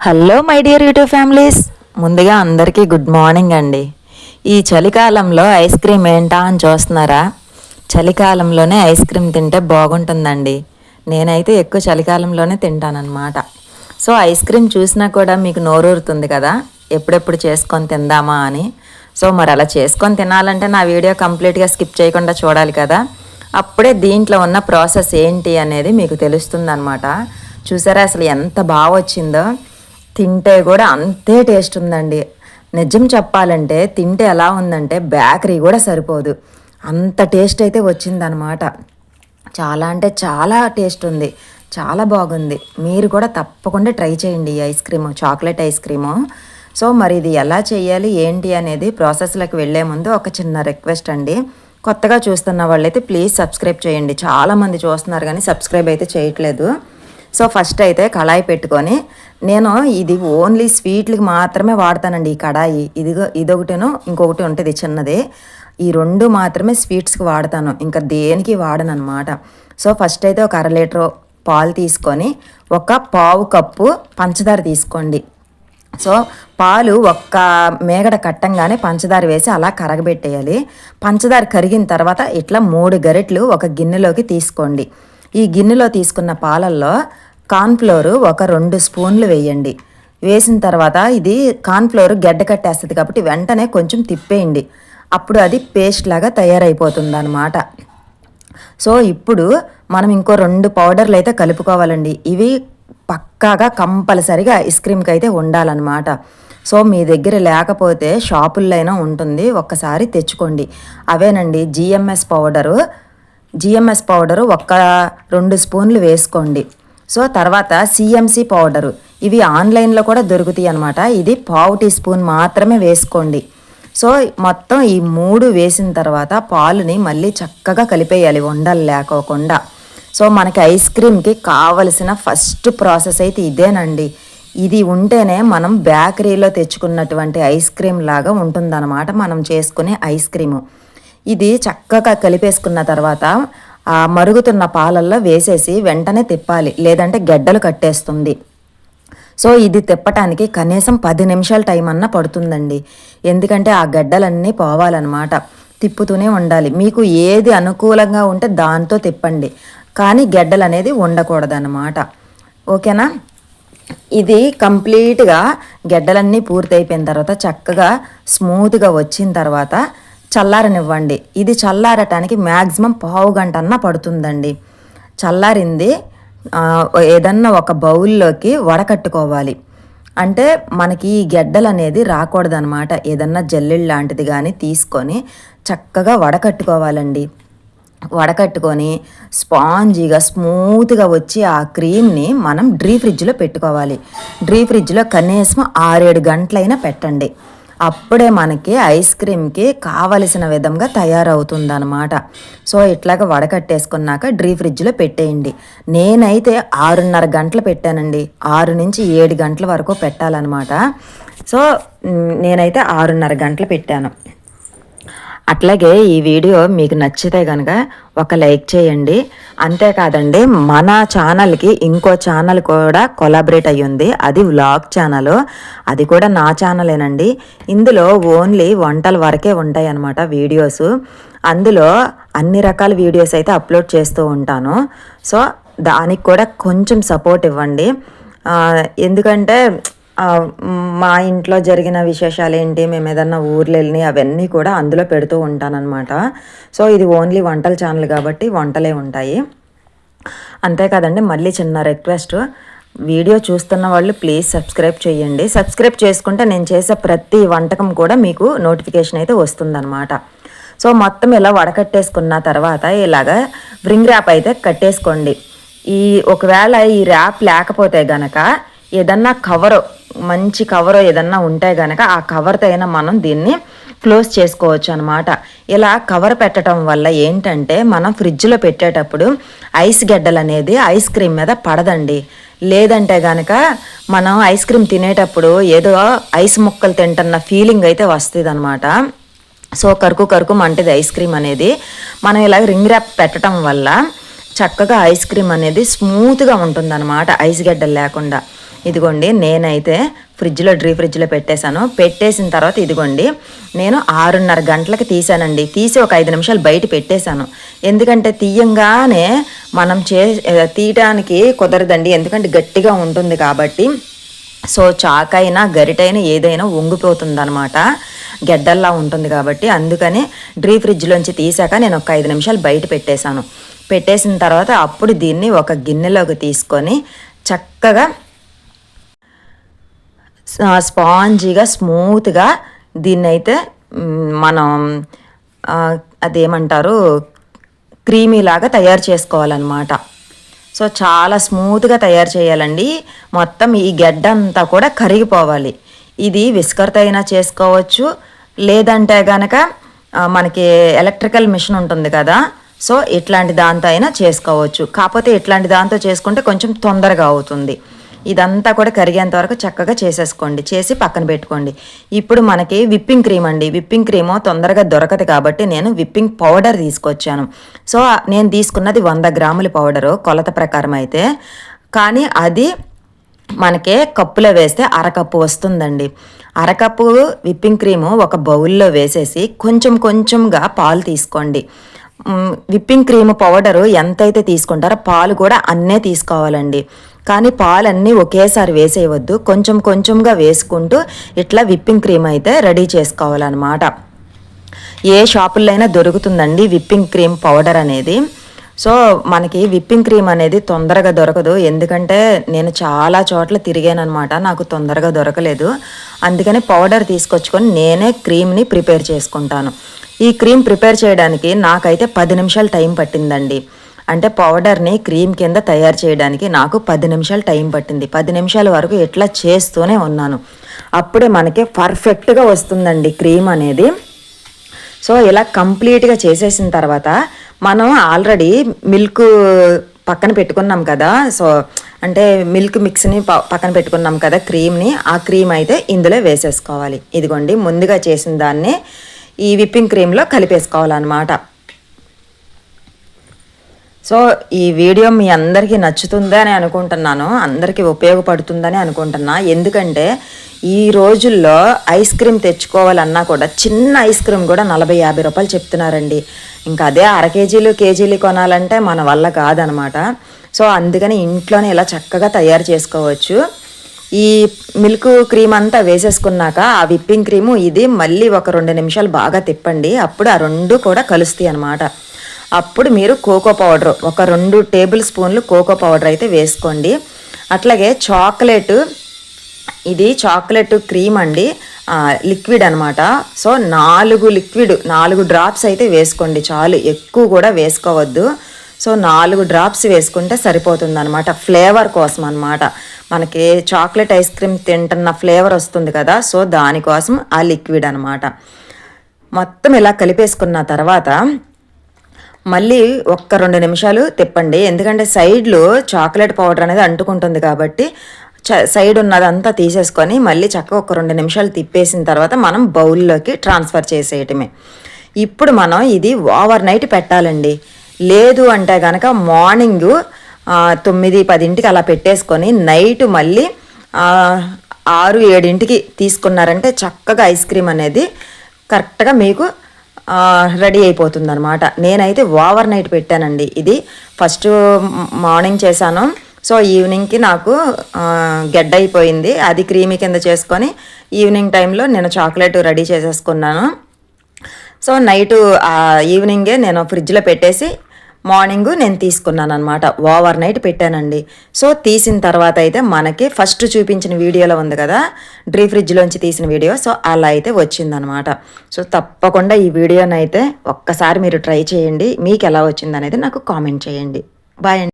Hello my dear YouTube families ముందుగా అందరికీ good morning అండి. ఈ చలికాలంలో ఐస్ క్రీమ్ ఏంటా అని చూస్తున్నారా? చలికాలంలోనే ఐస్ క్రీమ్ తింటే బాగుంటుందండి. నేనైతే ఎక్కువ చలికాలంలోనే తింటానన్నమాట. సో ఐస్ క్రీమ్ చూసినా కూడా మీకు నోరూరుతుంది కదా? ఎప్పుడెప్పుడు చేసుకొని తిందామా అని. సో మరి అలా చేసుకొని తినాలంటే నా వీడియో కంప్లీట్గా స్కిప్ చేయకుండా చూడాలి కదా? అప్పుడే దీంట్లో ఉన్న ప్రాసెస్ ఏంటి అనేది మీకు తెలుస్తుంది అనమాట చూసారా అసలు ఎంత బాగా వచ్చిందో తింటే కూడా అంతే టేస్ట్ ఉందండి. నిజం చెప్పాలంటే తింటే ఎలా ఉందంటే బేకరీ కూడా సరిపోదు. అంత టేస్ట్ అయితే వచ్చిందనమాట. చాలా అంటే చాలా టేస్ట్ ఉంది. చాలా బాగుంది. మీరు కూడా తప్పకుండా ట్రై చేయండి ఈ ice cream chocolate ice cream. So మరి ఇది ఎలా చేయాలి ఏంటి అనేది ప్రాసెస్లోకి వెళ్ళే ముందు ఒక చిన్న రిక్వెస్ట్ అండి. కొత్తగా చూస్తున్న వాళ్ళైతే ప్లీజ్ సబ్స్క్రైబ్ చేయండి. చాలామంది చూస్తున్నారు కానీ సబ్స్క్రైబ్ అయితే చేయట్లేదు. సో ఫస్ట్ అయితే కళాయి పెట్టుకొని నేను ఇది ఓన్లీ స్వీట్లకి మాత్రమే వాడతానండి ఈ కడాయి. ఇదిగో ఇదొకటేనో ఇంకొకటి ఉంటుంది చిన్నది. ఈ రెండు మాత్రమే స్వీట్స్కి వాడతాను. ఇంకా దేనికి వాడను అనమాట సో ఫస్ట్ అయితే ఒక అర లీటర్ పాలు తీసుకొని ఒక పావు కప్పు పంచదార తీసుకోండి. సో పాలు ఒక్క మేగడ కట్టంగానే పంచదార వేసి అలా కరగబెట్టేయాలి. పంచదార కరిగిన తర్వాత ఇట్లా మూడు గరిటెలు ఒక గిన్నెలోకి తీసుకోండి. ఈ గిన్నెలో తీసుకున్న పాలల్లో కార్న్ఫ్లోర్ ఒక రెండు స్పూన్లు వేయండి. వేసిన తర్వాత ఇది కార్న్ఫ్లోర్ గడ్డ కట్టేస్తుంది కాబట్టి వెంటనే కొంచెం తిప్పేయండి. అప్పుడు అది పేస్ట్ లాగా తయారైపోతుంది అనమాట సో ఇప్పుడు మనం ఇంకో రెండు పౌడర్లు అయితే కలుపుకోవాలండి. ఇవి పక్కాగా కంపల్సరిగా ఐస్ క్రీమ్కి అయితే ఉండాలన్నమాట. సో మీ దగ్గర లేకపోతే షాపుల్లో అయినా ఉంటుంది. ఒక్కసారి తెచ్చుకోండి. అవేనండి జిఎంఎస్ పౌడరు. జిఎంఎస్ పౌడరు ఒక్క రెండు స్పూన్లు వేసుకోండి. సో తర్వాత సిఎంసి పౌడరు. ఇవి ఆన్లైన్లో కూడా దొరుకుతాయి అనమాట ఇది పావు టీ స్పూన్ మాత్రమే వేసుకోండి. సో మొత్తం ఈ మూడు వేసిన తర్వాత పాలుని మళ్ళీ చక్కగా కలిపేయాలి ఉండలు లేకోకుండా. సో మనకి ఐస్ క్రీమ్కి కావలసిన ఫస్ట్ ప్రాసెస్ అయితే ఇదేనండి. ఇది ఉంటేనే మనం బేకరీలో తెచ్చుకున్నటువంటి ఐస్ క్రీమ్ లాగా ఉంటుందన్నమాట మనం చేసుకునే ఐస్ క్రీము. ఇది చక్కగా కలిపేసుకున్న తర్వాత ఆ మరుగుతున్న పాలల్లో వేసేసి వెంటనే తిప్పాలి లేదంటే గడ్డలు కట్టేస్తుంది. సో ఇది తిప్పటానికి కనీసం పది నిమిషాల టైం అన్నా పడుతుందండి. ఎందుకంటే ఆ గడ్డలన్నీ పోవాలన్నమాట. తిప్పుతూనే ఉండాలి. మీకు ఏది అనుకూలంగా ఉంటే దాంతో తిప్పండి. కానీ గెడ్డలు అనేది ఉండకూడదన్నమాట. ఓకేనా? ఇది కంప్లీట్గా గెడ్డలన్నీ పూర్తయిపోయిన తర్వాత చక్కగా స్మూత్గా వచ్చిన తర్వాత చల్లారనివ్వండి. ఇది చల్లారటానికి మ్యాక్సిమం పావు గంట అన్న పడుతుందండి. చల్లారింది ఏదన్నా ఒక బౌల్లోకి వడకట్టుకోవాలి. అంటే మనకి ఈ గెడ్డలు అనేది రాకూడదనమాట ఏదన్నా జల్లెళ్ళు లాంటిది కానీ తీసుకొని చక్కగా వడకట్టుకోవాలండి. వడకట్టుకొని స్పాంజీగా స్మూత్గా వచ్చి ఆ క్రీమ్ని మనం డ్రీ ఫ్రిడ్జ్లో పెట్టుకోవాలి. డ్రీ ఫ్రిడ్జ్లో కనీసం ఆరేడు గంటలైనా పెట్టండి. అప్పుడే మనకి ఐస్ క్రీమ్కి కావలసిన విధంగా తయారవుతుందనమాట సో ఇట్లాగ వడకట్టేసుకున్నాక డ్రీ ఫ్రిడ్జ్లో పెట్టేయండి. నేనైతే ఆరున్నర గంటలు పెట్టానండి. ఆరు నుంచి ఏడు గంటల వరకు పెట్టాలన్నమాట. సో నేనైతే ఆరున్నర గంటలు పెట్టాను. అట్లాగే ఈ వీడియో మీకు నచ్చితే కనుక ఒక లైక్ చేయండి. అంతేకాదండి మన ఛానల్కి ఇంకో ఛానల్ కూడా కొలాబరేట్ అయ్యింది. అది వ్లాగ్ ఛానల్. అది కూడా నా ఛానలేనండి. ఇందులో ఓన్లీ వంటల వరకే ఉంటాయి అన్నమాట వీడియోస్. అందులో అన్ని రకాల వీడియోస్ అయితే అప్లోడ్ చేస్తూ ఉంటాను. సో దానికి కూడా కొంచెం సపోర్ట్ ఇవ్వండి. ఎందుకంటే మా ఇంట్లో జరిగిన విశేషాలు ఏంటి మేము ఏదన్నా ఊర్లు వెళ్ళి అవన్నీ కూడా అందులో పెడుతూ ఉంటానన్నమాట. సో ఇది ఓన్లీ వంటల ఛానల్ కాబట్టి వంటలే ఉంటాయి. అంతే కదండి మళ్ళీ చిన్న రిక్వెస్ట్. వీడియో చూస్తున్న వాళ్ళు ప్లీజ్ సబ్స్క్రైబ్ చేయండి సబ్స్క్రైబ్ చేసుకుంటే నేను చేసే ప్రతి వంటకం కూడా మీకు నోటిఫికేషన్ అయితే వస్తుందన్నమాట. సో మొత్తం ఇలా వడకట్టేసుకున్న తర్వాత ఇలాగా బ్రింగ్ ర్యాప్ అయితే కట్టేసుకోండి. ఈ ఒకవేళ ఈ ర్యాప్ లేకపోతే గనక ఏదన్నా కవర్ మంచి కవర్ ఏదన్నా ఉంటే గనక ఆ కవర్తో అయినా మనం దీన్ని క్లోజ్ చేసుకోవచ్చు అనమాట ఇలా కవర్ పెట్టడం వల్ల ఏంటంటే మనం ఫ్రిడ్జ్లో పెట్టేటప్పుడు ఐస్ గడ్డలు అనేది ఐస్ క్రీమ్ మీద పడదండి. లేదంటే కనుక మనం ఐస్ క్రీమ్ తినేటప్పుడు ఏదో ఐస్ ముక్కలు తింటున్న ఫీలింగ్ అయితే వస్తుంది అనమాట సో కరుకు కరుకు మంటిది ఐస్ క్రీమ్ అనేది మనం ఇలా రింగ్ ర్యాప్ పెట్టడం వల్ల చక్కగా ఐస్ క్రీమ్ అనేది స్మూత్గా ఉంటుందన్నమాట ఐస్ గడ్డలు లేకుండా. ఇదిగోండి నేనైతే ఫ్రిడ్జ్లో డ్రీ ఫ్రిడ్జ్లో పెట్టేశాను. పెట్టేసిన తర్వాత ఇదిగోండి నేను ఆరున్నర గంటలకు తీసానండి తీసి ఒక ఐదు నిమిషాలు బయట పెట్టేశాను. ఎందుకంటే తీయంగానే మనం చే తీయటానికి కుదరదండి. ఎందుకంటే గట్టిగా ఉంటుంది కాబట్టి. సో చాకైనా గరిటైనా ఏదైనా వంగిపోతుంది అనమాట గెడ్డల్లా ఉంటుంది కాబట్టి. అందుకని డ్రీ ఫ్రిడ్జ్లోంచి తీసాక నేను ఒక ఐదు నిమిషాలు బయట పెట్టేశాను. పెట్టేసిన తర్వాత అప్పుడు దీన్ని ఒక గిన్నెలోకి తీసుకొని చక్కగా స్పాంజీగా స్మూత్గా దీన్ని అయితే మనం అదేమంటారు క్రీమీలాగా తయారు చేసుకోవాలన్నమాట. సో చాలా స్మూత్గా తయారు చేయాలండి. మొత్తం ఈ గడ్డ అంతా కూడా కరిగిపోవాలి. ఇది విస్కర్తో అయినా చేసుకోవచ్చు. లేదంటే గనక మనకి ఎలక్ట్రికల్ మిషన్ ఉంటుంది కదా సో ఇట్లాంటి దాంతో అయినా చేసుకోవచ్చు. కాకపోతే ఇట్లాంటి దాంతో చేసుకుంటే కొంచెం తొందరగా అవుతుంది. ఇదంతా కూడా కరిగేంత వరకు చక్కగా చేసేసుకోండి. చేసి పక్కన పెట్టుకోండి. ఇప్పుడు మనకి విప్పింగ్ క్రీమ్ అండి. విప్పింగ్ క్రీమ్ తొందరగా దొరకదు కాబట్టి నేను విప్పింగ్ పౌడర్ తీసుకొచ్చాను. సో నేను తీసుకున్నది వంద గ్రాముల పౌడరు కొలత ప్రకారం అయితే. కానీ అది మనకే కప్పులో వేస్తే అరకప్పు వస్తుందండి. అరకప్పు విప్పింగ్ క్రీము ఒక బౌల్లో వేసేసి కొంచెం కొంచెంగా పాలు తీసుకోండి. విప్పింగ్ క్రీమ్ పౌడరు ఎంతైతే తీసుకుంటారో పాలు కూడా అన్నే తీసుకోవాలండి. కానీ పాలన్నీ ఒకేసారి వేసేయవద్దు. కొంచెం కొంచెంగా వేసుకుంటూ ఇట్లా విప్పింగ్ క్రీమ్ అయితే రెడీ చేసుకోవాలన్నమాట. ఏ షాపుల్లో అయినా దొరుకుతుందండి విప్పింగ్ క్రీమ్ పౌడర్ అనేది. సో మనకి విప్పింగ్ క్రీమ్ అనేది తొందరగా దొరకదు. ఎందుకంటే నేను చాలా చోట్ల తిరిగానమాట నాకు తొందరగా దొరకలేదు. అందుకని పౌడర్ తీసుకొచ్చుకొని నేనే క్రీమ్ని ప్రిపేర్ చేసుకుంటాను. ఈ క్రీమ్ ప్రిపేర్ చేయడానికి నాకైతే పది నిమిషాలు టైం పట్టిందండి. అంటే పౌడర్ని క్రీమ్ కింద తయారు చేయడానికి నాకు పది నిమిషాలు టైం పట్టింది. పది నిమిషాల వరకు ఇట్లా చేస్తూనే ఉన్నాను. అప్పుడే మనకి పర్ఫెక్ట్గా వస్తుందండి క్రీమ్ అనేది. సో ఇలా కంప్లీట్గా చేసేసిన తర్వాత మనం ఆల్రెడీ మిల్క్ పక్కన పెట్టుకున్నాం కదా. సో అంటే మిల్క్ మిక్స్ని పక్కన పెట్టుకున్నాం కదా క్రీమ్ని. ఆ క్రీమ్ అయితే ఇందులో వేసేసుకోవాలి. ఇదిగోండి ముందుగా చేసిన దాన్ని ఈ విప్పింగ్ క్రీమ్లో కలిపేసుకోవాలన్నమాట. సో ఈ వీడియో మీ అందరికీ నచ్చుతుందని అనుకుంటున్నాను. అందరికీ ఉపయోగపడుతుందని అనుకుంటున్నా. ఎందుకంటే ఈ రోజుల్లో ఐస్ క్రీమ్ తెచ్చుకోవాలన్నా కూడా చిన్న ఐస్ క్రీమ్ కూడా నలభై యాభై రూపాయలు చెప్తున్నారండి. ఇంకా అదే అర కేజీలు కేజీలు కొనాలంటే మన వల్ల కాదనమాట. సో అందుకని ఇంట్లోనే ఇలా చక్కగా తయారు చేసుకోవచ్చు. ఈ మిల్క్ క్రీమ్ అంతా వేసేసుకున్నాక ఆ విప్పింగ్ క్రీము ఇది మళ్ళీ ఒక రెండు నిమిషాలు బాగా తిప్పండి. అప్పుడు ఆ రెండు కూడా కలుస్తాయి అనమాట అప్పుడు మీరు కోకో పౌడర్ ఒక రెండు టేబుల్ స్పూన్లు కోకో పౌడర్ అయితే వేసుకోండి. అట్లాగే చాక్లెట్ ఇది చాక్లెట్ క్రీమ్ అండి లిక్విడ్ అనమాట సో నాలుగు లిక్విడ్ నాలుగు డ్రాప్స్ అయితే వేసుకోండి చాలు ఎక్కువ కూడా వేసుకోవద్దు. సో నాలుగు డ్రాప్స్ వేసుకుంటే సరిపోతుంది అనమాట ఫ్లేవర్ కోసం అనమాట మనకి చాక్లెట్ ఐస్ క్రీమ్ తింటున్న ఫ్లేవర్ వస్తుంది కదా సో దానికోసం ఆ లిక్విడ్ అనమాట మొత్తం ఇలా కలిపేసుకున్న తర్వాత మళ్ళీ ఒక్క రెండు నిమిషాలు తిప్పండి. ఎందుకంటే సైడ్లో చాక్లెట్ పౌడర్ అనేది అంటుకుంటుంది కాబట్టి సైడ్ ఉన్నదంతా తీసేసుకొని మళ్ళీ చక్కగా ఒక రెండు నిమిషాలు తిప్పేసిన తర్వాత మనం బౌల్లోకి ట్రాన్స్ఫర్ చేసేయటమే. ఇప్పుడు మనం ఇది ఓవర్ నైట్ పెట్టాలండి. లేదు అంటే కనుక మార్నింగ్ తొమ్మిది పదింటికి అలా పెట్టేసుకొని నైట్ మళ్ళీ ఆరు ఏడింటికి తీసుకున్నారంటే చక్కగా ఐస్ క్రీమ్ అనేది కరెక్ట్గా మీకు రెడీ అయిపోతుంది అనమాట నేనైతే ఓవర్ నైట్ పెట్టానండి ఇది. ఫస్ట్ మార్నింగ్ చేశాను. సో ఈవినింగ్కి నాకు గెడ్డ అయిపోయింది. అది క్రీమీ కింద చేసుకొని ఈవినింగ్ టైంలో నేను చాక్లెట్ రెడీ చేసేసుకున్నాను. సో నైటు ఈవినింగే నేను ఫ్రిడ్జ్లో పెట్టేసి మార్నింగ్ నేను తీసుకున్నాను అనమాట ఓవర్ నైట్ పెట్టానండి. సో తీసిన తర్వాత అయితే మనకి ఫస్ట్ చూపించిన వీడియోలో ఉంది కదా డ్రీ ఫ్రిడ్జ్లోంచి తీసిన వీడియో. సో అలా అయితే వచ్చిందనమాట సో తప్పకుండా ఈ వీడియోనైతే ఒక్కసారి మీరు ట్రై చేయండి. మీకు ఎలా వచ్చిందనేది నాకు కామెంట్ చేయండి. బాయ్ అండి.